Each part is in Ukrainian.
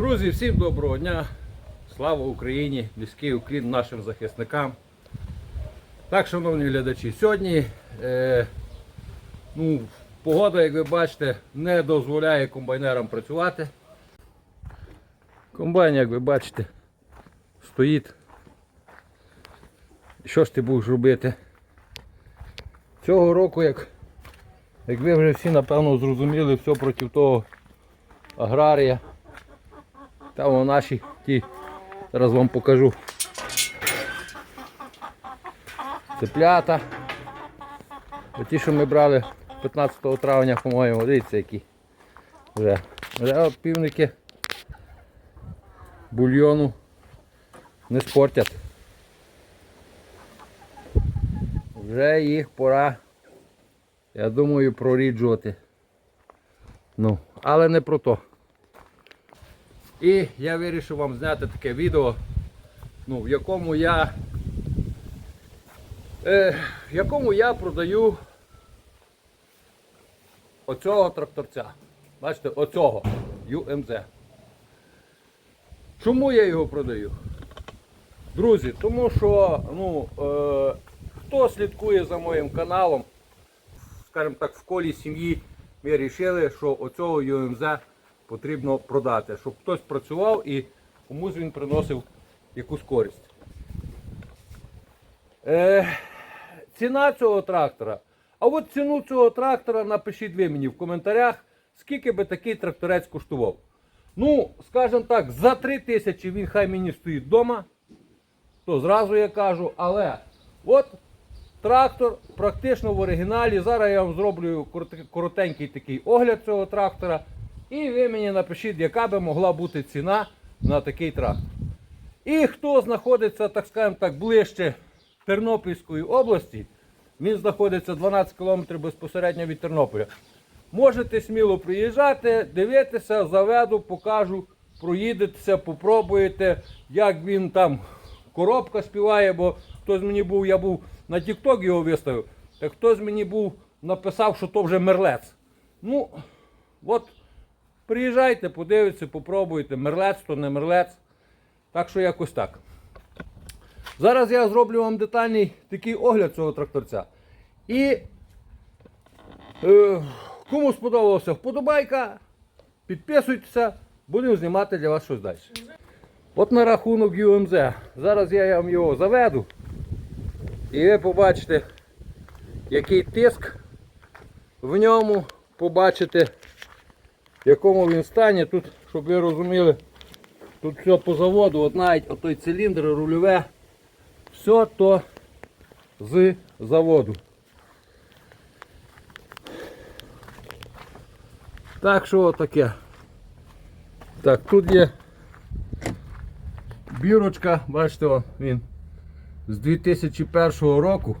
Друзі, всім доброго дня! Слава Україні! Низький уклін нашим захисникам. Так, шановні глядачі, сьогодні е, ну, погода, як ви бачите, не дозволяє комбайнерам працювати. Комбайн, як ви бачите, стоїть. Що ж ти будеш робити? Цього року, як, як ви вже всі напевно зрозуміли, все проти того аграрія. Там о, наші ті, зараз вам покажу. Цеплята. Ті, що ми брали 15 травня, по-моєму, дивіться які. Вже, вже півники бульйону не спортять. Вже їх пора, я думаю, проріджувати. Ну, але не про то. І я вирішив вам зняти таке відео, ну, в якому я е, в якому я продаю оцього тракторця. Бачите, оцього UMZ. Чому я його продаю? Друзі, тому що ну, е, хто слідкує за моїм каналом, скажімо так, в колі сім'ї ми вирішили, що оцього UMZ потрібно продати, щоб хтось працював і комусь він приносив якусь користь. Е, ціна цього трактора. А от ціну цього трактора напишіть ви мені в коментарях, скільки би такий тракторець коштував. Ну, скажімо так, за 3 тисячі він хай мені стоїть вдома, то зразу я кажу, але от трактор практично в оригіналі. Зараз я вам зроблю коротенький такий огляд цього трактора. І ви мені напишіть, яка би могла бути ціна на такий трактор. І хто знаходиться, так скажемо так, ближче Тернопільської області, він знаходиться 12 км безпосередньо від Тернополя. Можете сміло приїжджати, дивитися, заведу, покажу, проїдетеся, попробуєте, як він там коробка співає, бо хтось мені був, я був на TikTok його виставив, так хтось мені був написав, що то вже мерлець. Ну, от приїжджайте, подивіться, попробуйте, мерлець то не мерлець. Так що якось так. Зараз я зроблю вам детальний такий огляд цього тракторця. І е, кому сподобалося вподобайка, підписуйтеся, будемо знімати для вас щось далі. От на рахунок UMZ. Зараз я вам його заведу. І ви побачите, який тиск в ньому, побачите, в якому він стані. Тут, щоб ви розуміли, тут все по заводу, от навіть отой циліндр, рульове, все то з заводу. Так що таке. Так, тут є бірочка, бачите, він з 2001 року.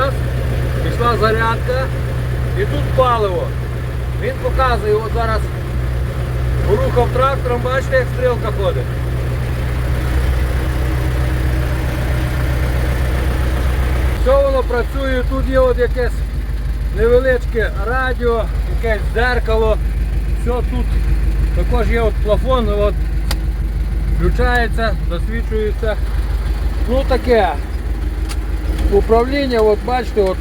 Раз, пішла зарядка і тут паливо. Він показує, от зараз порухав трактором, бачите, як стрілка ходить. Все воно працює, тут є от якесь невеличке радіо, якесь дзеркало. Все тут також є от плафон, от включається, засвічується. Ну таке. Управління, от бачите, от,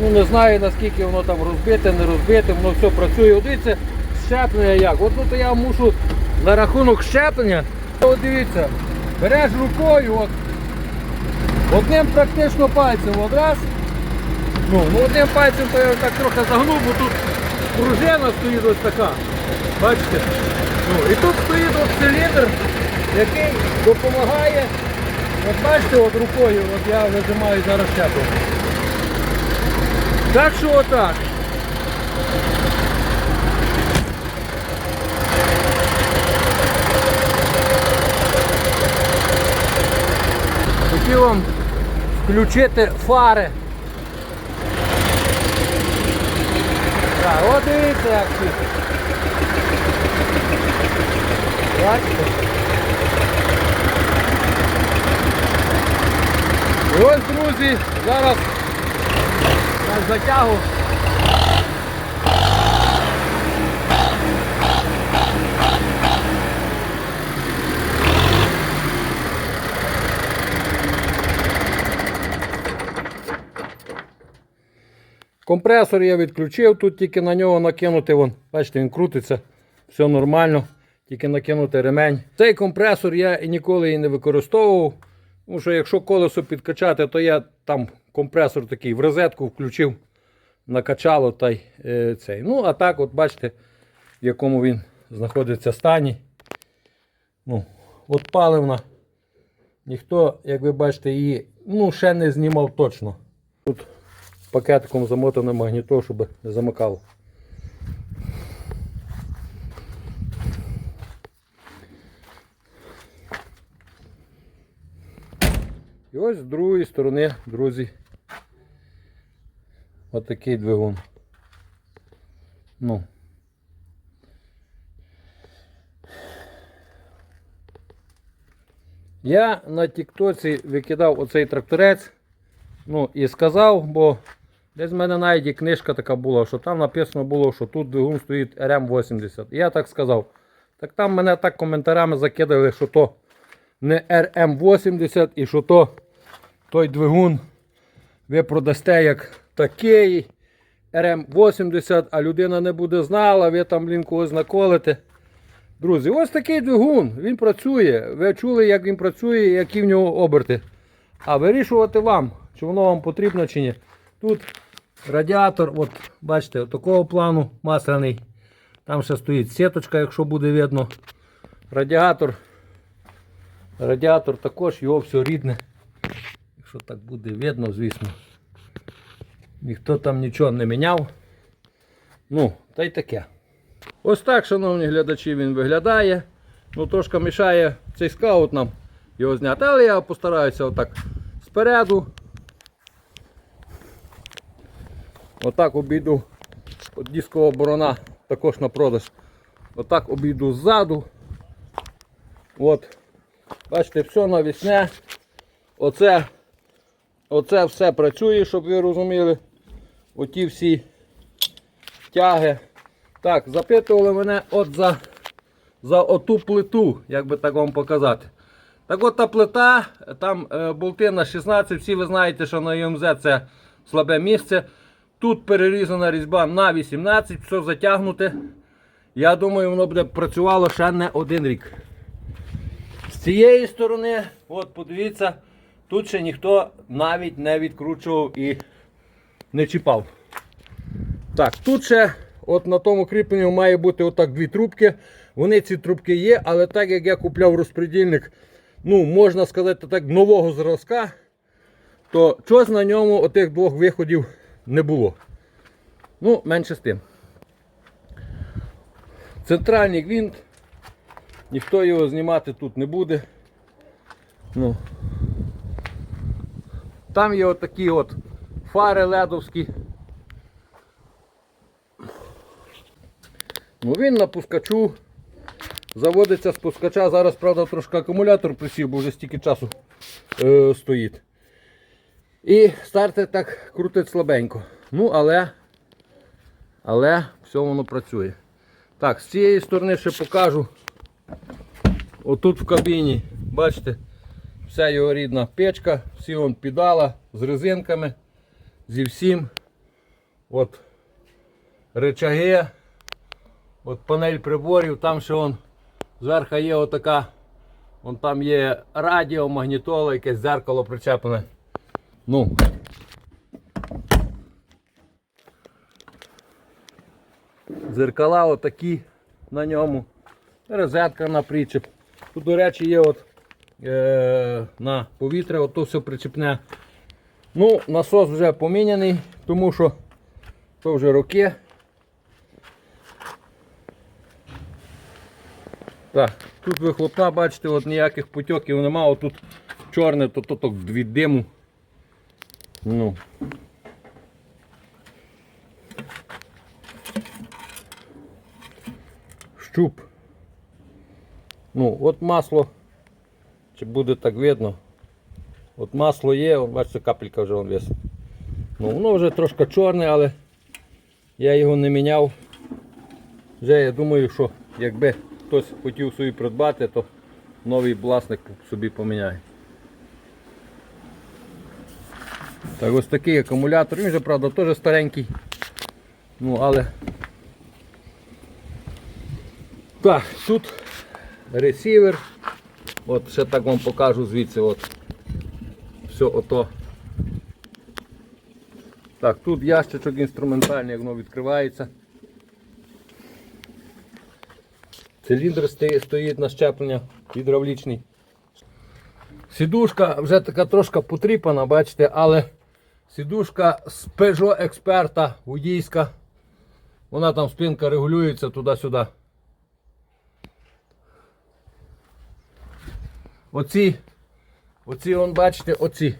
ну не знаю наскільки воно там розбите, не розбите, воно все працює. От Дивіться, щеплення як. От ну, то я мушу на рахунок щеплення. От дивіться, береш рукою, от, одним практично пальцем от раз. Ну, ну одним пальцем то я так трохи загнув, бо тут пружина стоїть ось така. Бачите? Ну, і тут стоїть от циліндр, який допомагає. От бачите, от рукою от я вижимаю зараз щеплення. Так що отак. Хотів вам включити фари. Так, от дивіться як світить. Бачите? Ось, друзі, зараз на затягу. Компресор я відключив, тут тільки на нього накинути, вон, бачите, він крутиться, все нормально, тільки накинути ремень. Цей компресор я ніколи і не використовував. Тому що якщо колесо підкачати, то я там компресор такий в розетку включив, накачало та й е, цей. Ну, а так, от бачите, в якому він знаходиться стані. Ну, от паливна. Ніхто, як ви бачите, її ну, ще не знімав точно. Тут пакетиком замотане магніто, щоб не замикало. І ось з другої сторони, друзі, отакий двигун. Ну. Я на Тіктоці викидав оцей тракторець. Ну і сказав, бо десь в мене навіть і книжка така була, що там написано було, що тут двигун стоїть RM80. Я так сказав. Так там мене так коментарями закидали, що то не RM80 і що то той двигун ви продасте як такий RM80, а людина не буде знала, ви там блін когось наколите. Друзі, ось такий двигун, він працює. Ви чули, як він працює, які в нього оберти. А вирішувати вам, чи воно вам потрібно чи ні. Тут радіатор, от бачите, от такого плану масляний. Там ще стоїть сіточка, якщо буде видно. Радіатор. Радіатор також, його все рідне. Якщо так буде видно, звісно. Ніхто там нічого не міняв. Ну, та й таке. Ось так, шановні глядачі, він виглядає. Ну, трошки мішає цей скаут нам його зняти. Але я постараюся отак спереду. Отак обійду. От дискова борона також на продаж. Отак обійду ззаду. От. Бачите, все навісне. Оце, оце все працює, щоб ви розуміли. Оті всі тяги. Так, запитували мене от за, за оту плиту, як би так вам показати. Так от та плита, там е, болти на 16, всі ви знаєте, що на ЮМЗ це слабе місце. Тут перерізана різьба на 18, все затягнуте. Я думаю, воно буде працювало ще не один рік. Цієї сторони, от подивіться, тут ще ніхто навіть не відкручував і не чіпав. Так, тут ще от на тому кріпленню має бути отак дві трубки. Вони ці трубки є, але так як я купляв розпредільник, ну, можна сказати так, нового зразка, то щось на ньому отих двох виходів не було. Ну, менше з тим. Центральний гвинт. Ніхто його знімати тут не буде. Ну. Там є отакі от фари ледовські. Ну він на пускачу. Заводиться з пускача. Зараз, правда, трошки акумулятор присів, бо вже стільки часу е, стоїть. І стартер так крутить слабенько. Ну, але, але все воно працює. Так, з цієї сторони ще покажу. Отут в кабіні, бачите, вся його рідна печка, всі он підала з резинками, зі всім. От речаги, от панель приборів, там ще он зверху є отака, вон там є радіо, магнітола, якесь дзеркало причеплене. Ну. Зеркала отакі на ньому. Розетка на причеп. Тут, до речі, є от, е, на повітря, ото все причепне. Ну, насос вже поміняний, тому що то вже роки. Так, тут вихлопна, бачите, от ніяких потьоків немає, отут чорне, то то, то від диму. Ну. Щуп. Ну, от масло, чи буде так видно. От масло є, бачите, капелька вже весь. Ну, воно вже трошки чорне, але я його не міняв. Вже я думаю, що якби хтось хотів собі придбати, то новий власник собі поміняє. Так, ось такий акумулятор, він вже, правда, теж старенький. Ну, але. Так, тут ресівер. От ще так вам покажу звідси. От. Все ото. Так, тут ящичок інструментальний, як воно відкривається. Циліндр стоїть на щеплення гідравлічний. Сідушка вже така трошки потріпана, бачите, але сідушка з Peugeot експерта водійська. Вона там спинка регулюється туди-сюди. Оці, оці, вон, бачите, оці.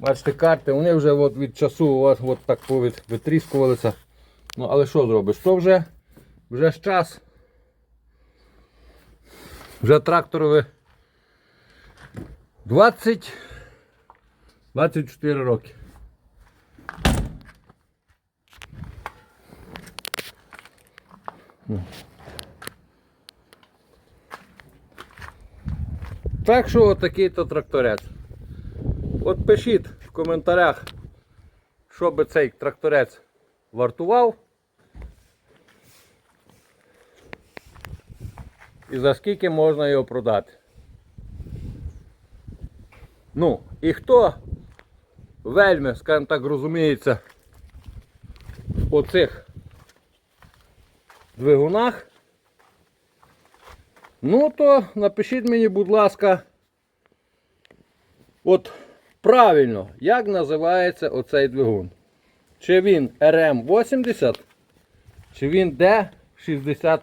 Бачите, карти, вони вже от від часу от, от так повід, витріскувалися. Ну, але що зробиш? То вже, вже ж час. Вже тракторові 20 24 роки. Ну. Так що отакий то тракторець. От пишіть в коментарях, що би цей тракторець вартував. І за скільки можна його продати. Ну, і хто вельми, скажімо так, розуміється в оцих двигунах, ну то напишіть мені, будь ласка, от правильно, як називається оцей двигун. Чи він RM80, чи він D65.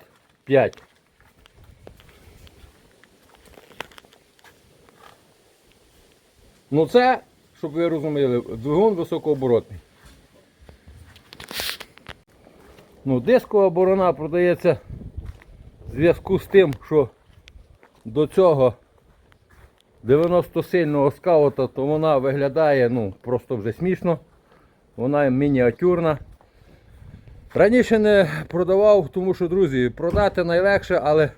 Ну це, щоб ви розуміли, двигун високооборотний. Ну, дискова борона продається в зв'язку з тим, що до цього 90-сильного скаута, то вона виглядає ну, просто вже смішно. Вона мініатюрна. Раніше не продавав, тому що, друзі, продати найлегше, але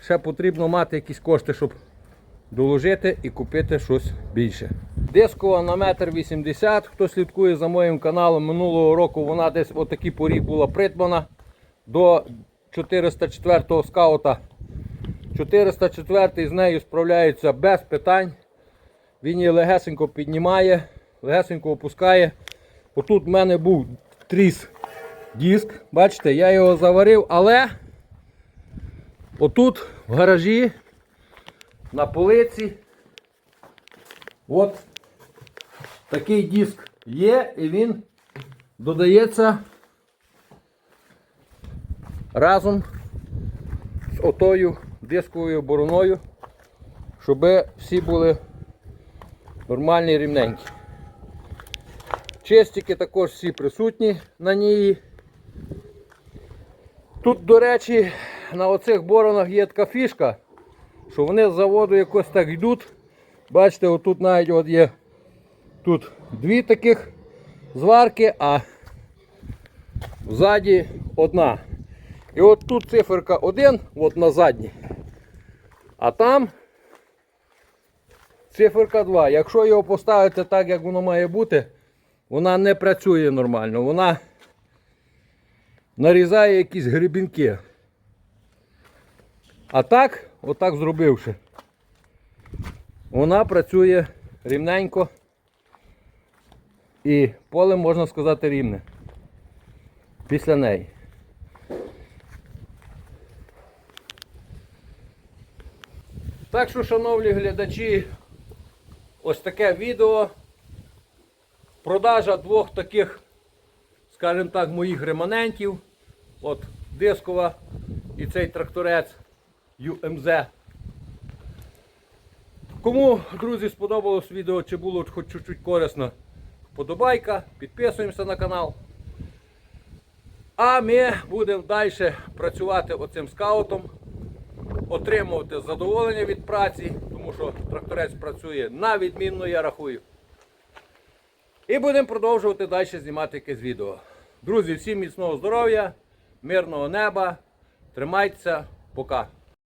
ще потрібно мати якісь кошти, щоб доложити і купити щось більше. Дискова на метр 80. Хто слідкує за моїм каналом, минулого року вона десь в такій порі була придбана до 404 скаута. 404 з нею справляється без питань. Він її легесенько піднімає, легесенько опускає. Отут в мене був тріс диск. Бачите, я його заварив, але отут в гаражі на полиці. От такий диск є і він додається разом з отою дисковою бороною, щоб всі були нормальні рівненькі. Чистики також всі присутні на ній. Тут, до речі, на оцих боронах є така фішка, що вони з заводу якось так йдуть. Бачите, отут навіть от є тут дві таких зварки, а ззаді одна. І от тут циферка 1, от на задній. А там циферка 2. Якщо його поставити так, як воно має бути, вона не працює нормально. Вона нарізає якісь грибінки. А так, отак зробивши, вона працює рівненько і поле можна сказати рівне після неї. Так що, шановні глядачі, ось таке відео. Продажа двох таких, скажімо так, моїх реманентів. От дискова і цей тракторець UMZ. Кому, друзі, сподобалось відео, чи було хоч чуть-чуть корисно, вподобайка, підписуємося на канал. А ми будемо далі працювати оцим скаутом, отримувати задоволення від праці, тому що тракторець працює на відмінно, я рахую. І будемо продовжувати далі знімати якесь відео. Друзі, всім міцного здоров'я, мирного неба. Тримайтеся, пока.